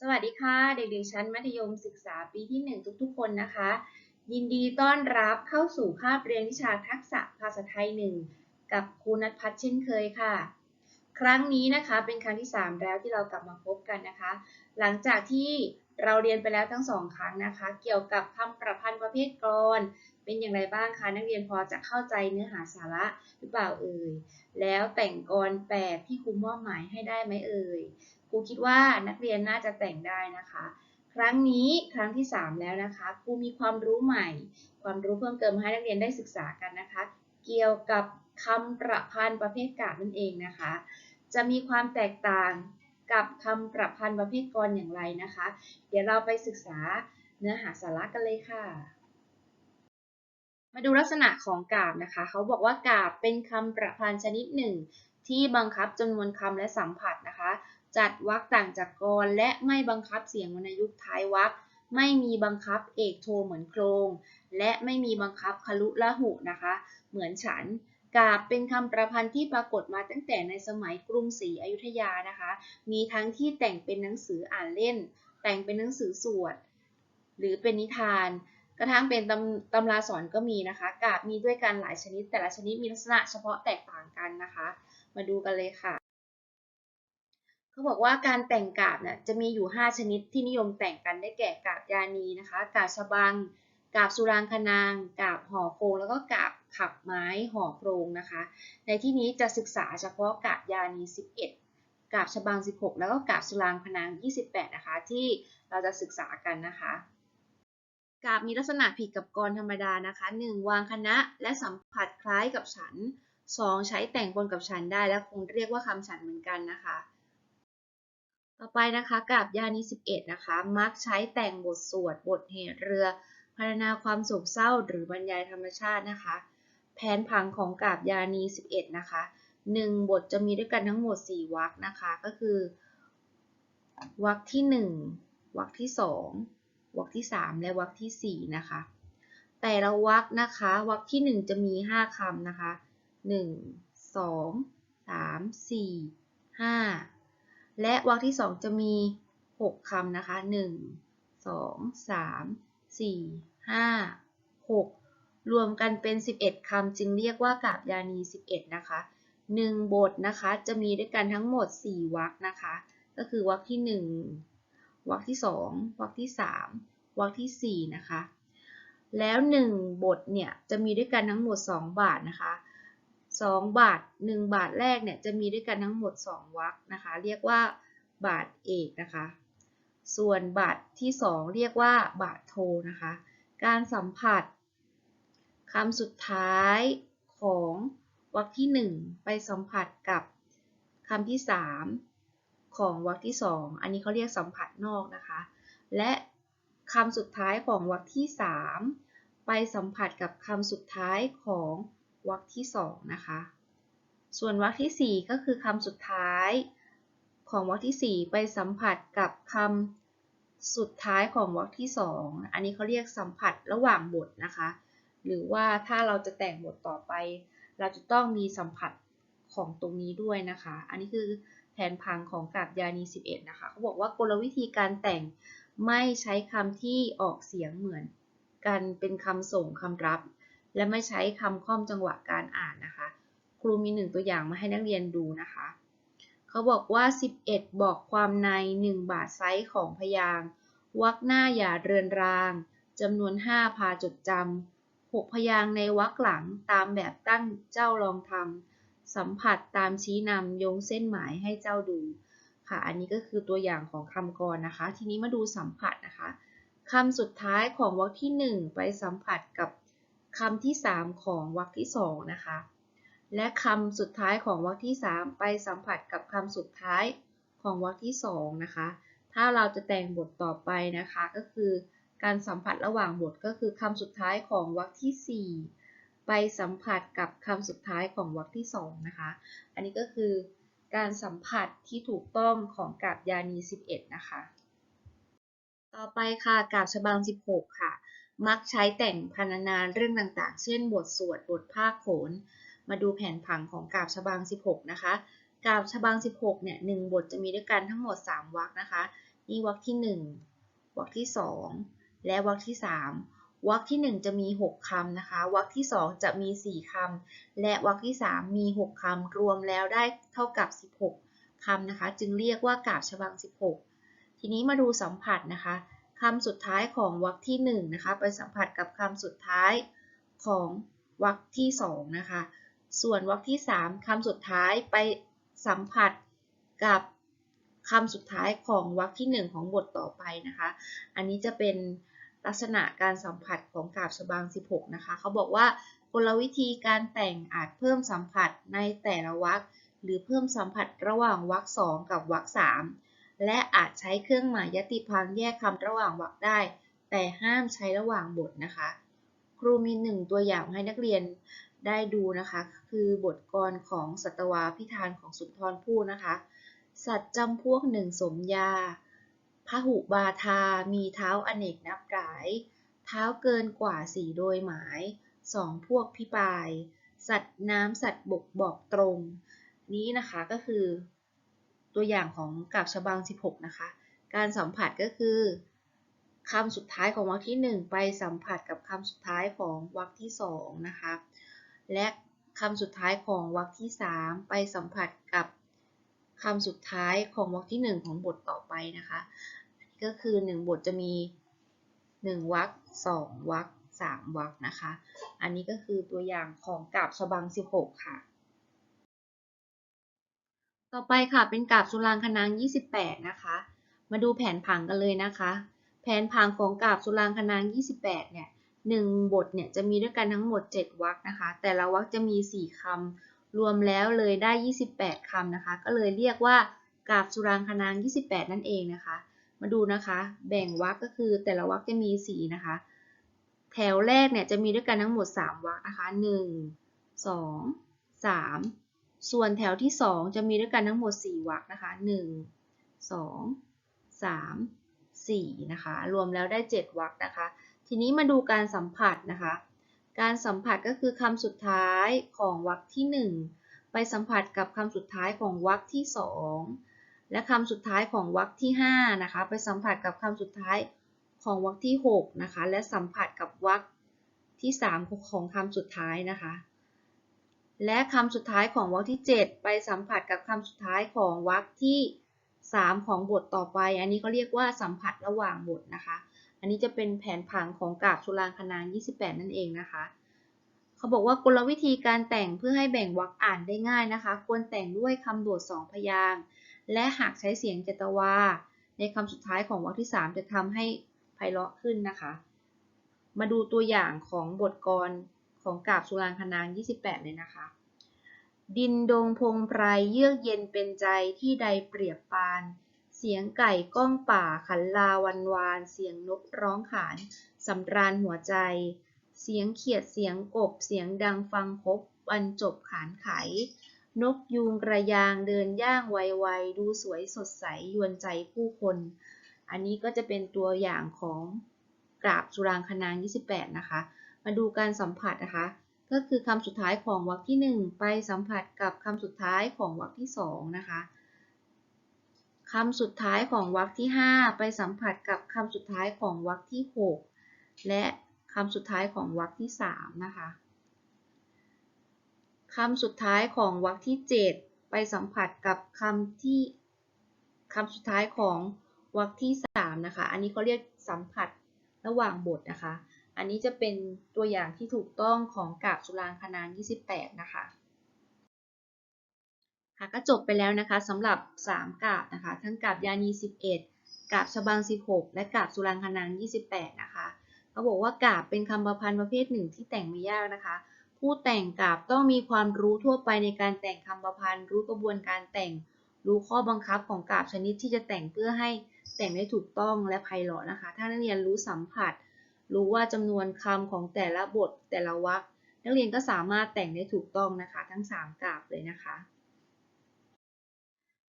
สวัสดีค่ะ เด็กๆชั้นมัธยมศึกษาปีที่ 1 ทุกๆ คนนะคะ ยินดีต้อนรับเข้าสู่คาบเรียนวิชาทักษะภาษาไทย 1 กับครูนัทพัฒน์เช่นเคยค่ะ ครั้งนี้นะคะเป็นครั้งที่ 3 แล้วที่เรากลับมาพบกันนะคะ หลังจากที่เราเรียนไปแล้วทั้งสองครั้งนะคะ เกี่ยวกับคำประพันธ์ประเภทกรเป็นอย่างไรบ้างคะนักเรียนพอจะเข้าใจเนื้อหาสาระหรือเปล่าเอ่ยแล้วแต่งกรแบบที่ครูมอบหมายให้ได้ไหมเอ่ย ครูคิดว่านักเรียนน่าจะแต่งได้นะคะ ครั้งนี้ครั้งที่ 3 แล้วนะคะครูมีความรู้ใหม่ ความรู้เพิ่มเติมให้นักเรียนได้ศึกษากันนะคะ เกี่ยวกับคำประพันธ์ประเภทกาบนั่นเองนะคะ จะมีความแตกต่างกับคำประพันธ์ประเภทกรอย่างไรนะคะ เดี๋ยวเราไปศึกษาเนื้อหาสาระกันเลยค่ะ มาดูลักษณะของกาบนะคะ เขาบอกว่ากาบเป็นคำประพันธ์ชนิดหนึ่ง ที่บังคับจำนวนคำและสัมผัสนะคะ จัดวรรคต่างจากกร และไม่บังคับเสียงวรรณยุกต์ท้ายวรรคไม่มีบังคับเอกโทเหมือนโครง และไม่มีบังคับคลุละหุนะคะ เหมือนฉันกาบเป็นคำประพันธ์ที่ปรากฏมาตั้งแต่ในสมัยกรุงศรีอยุธยานะคะ มีทั้งที่แต่งเป็นหนังสืออ่านเล่น แต่งเป็นหนังสือสวด หรือเป็นนิทาน กระทั่งเป็นตำตำราสอนก็มีนะคะ กาบมีด้วยกันหลายชนิด แต่ละชนิดมีลักษณะเฉพาะแตกต่างกันนะคะ มาดูกันเลยค่ะ เขาบอกว่าการแต่งกาบเนี่ยจะมีอยู่ 5 ชนิดที่นิยมแต่งกันได้แก่กาบยานีนะคะ กาบชบัง กาบสุรางคนาง กาบห่อโครงแล้วก็กาบขับไม้ห่อโครงนะคะ ในที่นี้จะศึกษาเฉพาะกาบยานี 11 กาบชบัง 16 แล้วก็กาบสุรางคนาง 28 นะคะ ที่เราจะศึกษากันนะคะกาบมีลักษณะผิดกับกรธรรมดานะคะ 1. วางคณะและสัมผัสคล้ายกับฉัน 2. ใช้แต่งปนกับฉันได้และคงเรียกว่าคำฉันเหมือนกันนะคะ ต่อไปนะคะกาบยานี11 นะคะ มักใช้แต่งบทสวด บทเหตุเรือพรรณนาความโศกเศร้า หรือบรรยายธรรมชาตินะคะ แผนผังของกาบยานี 11 นะคะ 1 บทจะมีด้วยกันทั้งหมด 4 วรรคนะคะ ก็คือวรรคที่ 1วรรคที่ 2วรรคที่ 3 และวรรคที่ 4 นะคะ แต่ละวรรคนะคะวรรคที่ 1 จะมี 5คำนะคะ 1 2 3 4 5 และวรรคที่ 2 จะมี 6คำนะคะ 1 2 3 4 5 6 รวมกันเป็น 11คำจึงเรียกว่ากาบยานี 11 นะคะ 1 บทนะคะจะมีด้วยกันทั้งหมด 4 วรรคนะคะ ก็คือวรรคที่ 1 วรรคที่ 2 วรรคที่ 3 วรรคที่ 4 นะคะ แล้ว 1 บทเนี่ยจะมีด้วยกันทั้งหมด 2 บาทนะคะ 2 บาท 1 บาทแรกเนี่ยจะมีด้วยกันทั้งหมด 2วรรคนะคะ เรียกว่าบาทเอกนะคะ ส่วนบาทที่ 2 เรียกว่าบาทโทนะคะ การสัมผัสคำสุดท้ายของวรรคที่ 1 ไปสัมผัสกับคำที่ 3 ของวรรคที่ 2 อันนี้เขาเรียกสัมผัสนอกนะคะ และคำสุดท้ายของวรรคที่ 3 ไปสัมผัสกับคำสุดท้ายของ วรรคที่ 2 นะคะ ส่วนวรรคที่ 4 ก็คือคำสุดท้ายของวรรคที่ 4 ไปสัมผัสกับคำสุดท้ายของวรรคที่ 2 อันนี้เขาเรียกสัมผัสระหว่างบทนะคะ หรือว่าถ้าเราจะแต่งบทต่อไป เราจะต้องมีสัมผัสของตรงนี้ด้วยนะคะ อันนี้คือแผนพังของกาบยานี 11 นะคะเขาบอกว่ากลวิธีการแต่งไม่ใช้คำที่ออกเสียงเหมือนกันเป็นคำส่งคำรับ และไม่ใช้คำค่อมจังหวะการอ่านนะคะ ครูมีหนึ่งตัวอย่างมาให้นักเรียนดูนะคะ เขาบอกว่า 11 บอกความใน 1 บาทไซส์ของพยางวรรคหน้าอย่าเรือนรางจำนวน 5 พาจดจำ 6 พยางในวรรคหลังตามแบบตั้งเจ้าลองทำสัมผัสตามชี้นำโยงเส้นหมายให้เจ้าดูค่ะ อันนี้ก็คือตัวอย่างของคำกรนะคะ ทีนี้มาดูสัมผัสนะคะคำสุดท้ายของวรรคที่ 1 ไปสัมผัสกับ คำที่ 3 ของวรรคที่ 2 นะคะ และคำสุดท้ายของวรรคที่ 3 ไปสัมผัสกับคำสุดท้ายของวรรคที่ 2 นะคะ ถ้าเราจะแต่งบทต่อไปนะคะก็คือการสัมผัสระหว่างบทก็คือคำสุดท้ายของวรรคที่ 4 ไปสัมผัสกับคำสุดท้ายของวรรคที่ 2 นะคะ อันนี้ก็คือการสัมผัสที่ถูกต้องของกาบยานี 11 นะคะ ต่อไปค่ะกาบฉบัง 16 ค่ะ มักใช้แต่งพรรณนาเรื่องต่างๆ เช่น บทสวด บทภาคโขน มาดูแผนผังของกาบฉบัง 16 นะคะ กาบฉบัง 16 เนี่ย1บทจะมีด้วยกันทั้งหมด 3วรรคนะคะ นี่วรรคที่ 1วรรคที่ 2 และวรรคที่ 3วรรคที่ 1 จะมี 6คำนะคะ วรรคที่ 2 จะมี 4คำและวรรคที่ 3 มี 6คำรวมแล้วได้เท่ากับ 16คำนะคะ จึงเรียกว่ากาบฉบัง 16 ทีนี้มาดูสัมผัสนะคะ คำสุดท้ายของวรรคที่1นะคะไปสัมผัสกับคำสุดท้ายของวรรคที่2นะคะ ส่วนวรรคที่ 3คำสุดท้ายไปสัมผัสกับคำสุดท้ายของวรรคที่ 1 ของบทต่อไปนะคะ อันนี้จะเป็นลักษณะการสัมผัสของกาบฉบัง16 นะคะ เขาบอกว่ากลวิธีการแต่งอาจเพิ่มสัมผัสในแต่ละวรรคหรือเพิ่มสัมผัสระหว่างวรรค2กับวรรค3 และอาจใช้เครื่องหมายยติพางค์แยกคำระหว่างวรรคได้ แต่ห้ามใช้ระหว่างบทนะคะ ครูมีหนึ่งตัวอย่างให้นักเรียนได้ดูนะคะ คือบทกลอนของสัตวาพิธานของสุนทรภู่นะคะ สัตว์จำพวกหนึ่งสมยาพหุบาทา มีเท้าอเนกนับหลาย เท้าเกินกว่าสี่โดยหมายสองพวกพิปาย สัตว์น้ำสัตว์บกบอกตรง นี้นะคะก็คือ ตัวอย่างของกาบฉบัง 16 นะคะ การสัมผัสก็คือคำสุดท้ายของวรรคที่ 1 ไปสัมผัสกับคำสุดท้ายของวรรคที่2นะคะ และคำสุดท้ายของวรรคที่ 3 ไปสัมผัสกับคำสุดท้ายของวรรคที่ 1 ของบทต่อไปนะคะ ก็คือ 1 บทจะมี 1วรรค2วรรค3วรรคนะคะ อันนี้ก็คือตัวอย่างของกาบฉบัง 16 ค่ะ ต่อไปค่ะเป็นกาบสุรางคณาง28 นะคะ มาดูแผนผังกันเลยนะคะ แผนผังของกาบสุรางคณาง28 เนี่ยหนึ่งบทเนี่ยจะมีด้วยกันทั้งหมด 7วรรคนะคะ แต่ละวรรคจะมี 4คำรวมแล้วเลยได้ 28คำนะคะ ก็เลยเรียกว่ากาบสุรางคนาง28 นั่นเองนะคะ มาดูนะคะ แบ่งวรรคก็คือแต่ละวรรคจะมี 4 นะคะ แถวแรกเนี่ยจะมีด้วยกันทั้งหมด 3วรรคนะคะ 1 2 3 ส่วนแถวที่ 2 จะมีด้วยกันทั้งหมด 4วรรคนะคะ 1 2 3 4นะคะ รวมแล้วได้ 7วรรคนะคะ ทีนี้มาดูการสัมผัสนะคะ การสัมผัสก็คือคำสุดท้ายของวรรคที่ 1 ไปสัมผัสกับคำสุดท้ายของวรรคที่ 2 และคำสุดท้ายของวรรคที่5นะคะ ไปสัมผัสกับคำสุดท้ายของวรรคที่6นะคะ และสัมผัสกับวรรคที่ 3 ของคำสุดท้ายนะคะ และคำสุดท้ายของวรรคที่ 7 ไปสัมผัสกับคำสุดท้ายของวรรคที่ 3 ของบทต่อไป อันนี้เขาเรียกว่าสัมผัสระหว่างบทนะคะ อันนี้จะเป็นแผนผังของกาบสุรางคนาง 28 นั่นเองนะคะ เขาบอกว่ากลวิธีการแต่งเพื่อให้แบ่งวรรคอ่านได้ง่ายนะคะ ควรแต่งด้วยคำโดดสองพยาง และหากใช้เสียงเจตวา ในคำสุดท้ายของวรรคที่ 3 จะทำให้ไพเราะขึ้นนะคะ มาดูตัวอย่างของบทกล ของกาบสุรางคนาง28 เลยนะคะ ดินดงพงไพรเยือกเย็นเป็นใจที่ใดเปรียบปาน เสียงไก่ก้องป่าขันลาวันวาน เสียงนกร้องขานสำราญหัวใจ เสียงเขียดเสียงกบ เสียงดังฟังครบบรรจบขานไข นกยูงกระยางเดินย่างไวๆ ดูสวยสดใสยวนใจผู้คน อันนี้ก็จะเป็นตัวอย่างของกราบสุรางคนาง 28 นะคะ มาดูการสัมผัสนะคะ ก็คือคำสุดท้ายของวรรคที่ 1 ไปสัมผัสกับคำสุดท้ายของวรรคที่2นะคะคำสุดท้ายของวรรคที่ 5 ไปสัมผัสกับคำสุดท้ายของวรรคที่ 6 และคำสุดท้ายของวรรคที่ 3 นะคะคำสุดท้ายของวรรคที่ 7 ไปสัมผัสกับคำที่คำสุดท้ายของวรรคที่ 3 นะคะ อันนี้เขาเรียกสัมผัสระหว่างบทนะคะ อันนี้จะเป็นตัวอย่างที่ถูกต้องของกาบสุรางคนาง28 นะคะค่ะก็จบไปแล้วนะคะสำหรับ 3 กาบนะคะ ทั้งกาบยานี 11 กาบฉบัง 16 และกาบสุรางคนาง28 นะคะเขาบอกว่ากาบเป็นคำประพันธ์ประเภทหนึ่งที่แต่งไม่ยากนะคะ ผู้แต่งกาบต้องมีความรู้ทั่วไปในการแต่งคำประพันธ์ รู้กระบวนการแต่ง รู้ข้อบังคับของกาบชนิดที่จะแต่งเพื่อให้แต่งได้ถูกต้องและไพเราะนะคะ ถ้านักเรียนรู้สัมผัส รู้ว่าจำนวนคำของแต่ละบทแต่ละวรรคนักเรียนก็สามารถแต่งได้ถูกต้องนะคะ ทั้ง 3กาบเลยนะคะ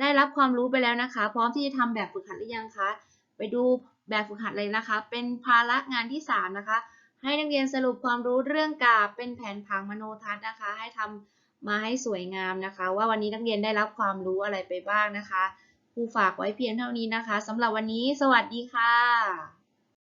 ได้รับความรู้ไปแล้วนะคะ พร้อมที่จะทำแบบฝึกหัดหรือยังคะไปดูแบบฝึกหัดเลยนะคะ เป็นภาระงานที่ 3 นะคะ ให้นักเรียนสรุปความรู้เรื่องกาบเป็นแผนผังมโนทัศน์นะคะ ให้ทำมาให้สวยงามนะคะ ว่าวันนี้นักเรียนได้รับความรู้อะไรไปบ้างนะคะครูฝากไว้เพียงเท่านี้นะคะสำหรับวันนี้ สวัสดีค่ะ